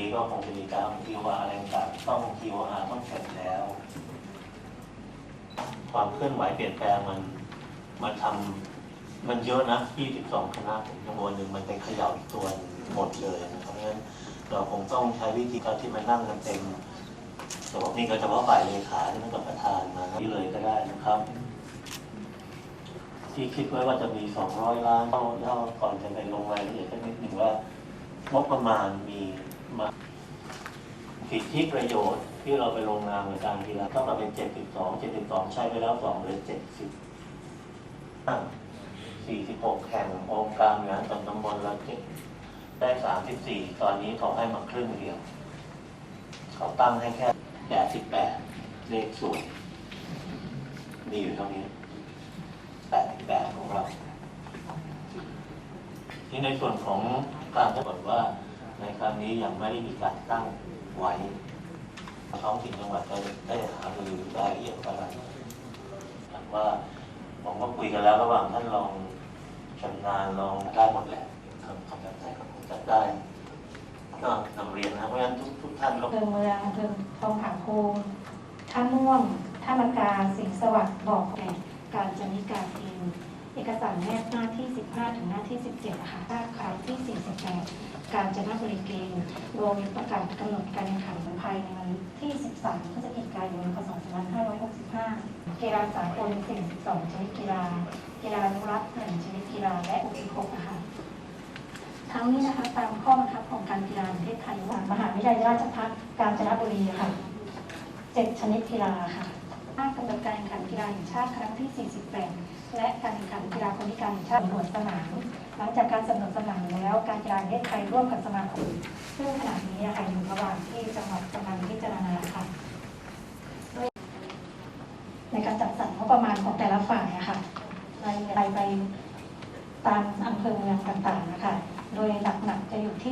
นี้ก็คงจะมีการคิวอาร์อะไรต่างต้องคิวอาร์ต้องเสร็จแล้ว ความเคลื่อนไหวเปลี่ยนแปลงมันมันทำมันเยอะนะ 22 คณะผมจำนวนหนึ่งมันไปเขย่าอีกตัวหนึ่งหมดเลยนะครับเพราะฉะนั้นเราคงต้องใช้วิธีการที่มานั่งกันเต็มแต่บอกนี่ก็เฉพาะฝ่ายเลขาที่ไม่กับประธานมานี่เลยก็ได้นะครับ ที่คิดไว้ว่าจะมี 200 ล้านเท่าเท่าก่อนจะไปลงรายละเอียดสักนิดหนึ่งว่างบประมาณมี มาสิทธิประโยชน์ที่เราไปลงนามในการทีละต้องมาเป็น 72 72 ใช้ไปแล้ว2เหลือ70อะ46 แห่งองค์การบริหารส่วนตำบลละเจ็ดได้ 34 ตอนนี้เขาให้มาครึ่งเดียว เขาตั้งให้แค่ 88 เลขส่วยมีอยู่เท่านี้แปดแปดของเรา ที่ในส่วนของการปรากว่า ในครั้งนี้ยังไม่ได้มีการตั้งไว้ท้องถิ่นจังหวัดได้ได้หารือรายละเอียดอะไรว่าผมก็คุยกันแล้วระหว่างท่านรองชำนาญรองได้หมดแหละคำคำแบบไหนก็คงจัดได้ก็นำเรียนนะเพราะฉะนั้นทุกทุกท่านก็อำเภอเมืองอำเภอทองผาภูมิท่าม่วงท่ามกาสิงห์สวัสดิ์บอกแก่การจนิการเอง เอกสารแนบหน้าที่ 15 ถึงหน้าที่ 17นะคะภาคครั้งที่ 48 การจนบุรีเกมส์โดยประกาศกำหนดการแข่งขันภายในวันที่ 13 พฤศจิกายน พศ 2565 กีฬาสากล42ชนิดกีฬา กีฬาอนุรักษ์1ชนิดกีฬา และ66นะคะทั้งนี้นะคะตามข้อบังคับของการกีฬาแห่งประเทศไทยว่ามหาวิทยาลัยราชภัฏกาญจนบุรีค่ะเจ็ดชนิดกีฬาค่ะภาคกำหนดการแข่งขันกีฬาแห่งชาติครั้งที่ 48 นกีฬาคนพิการชาติสำรวจสนามหลังจากการสำรวจสนามแล้วการกีฬาแห่งประเทศไทยร่วมกับสมาคมซึ่งขณะนี้นะคะอยู่ระหว่างที่จังหวัดกำลังพิจารณาค่ะด้วยในการจัดสรรงบประมาณของแต่ละฝ่ายนะค่ะรายไปตามอำเภอเมืองต่างๆนะคะโดยหลักๆจะอยู่ที่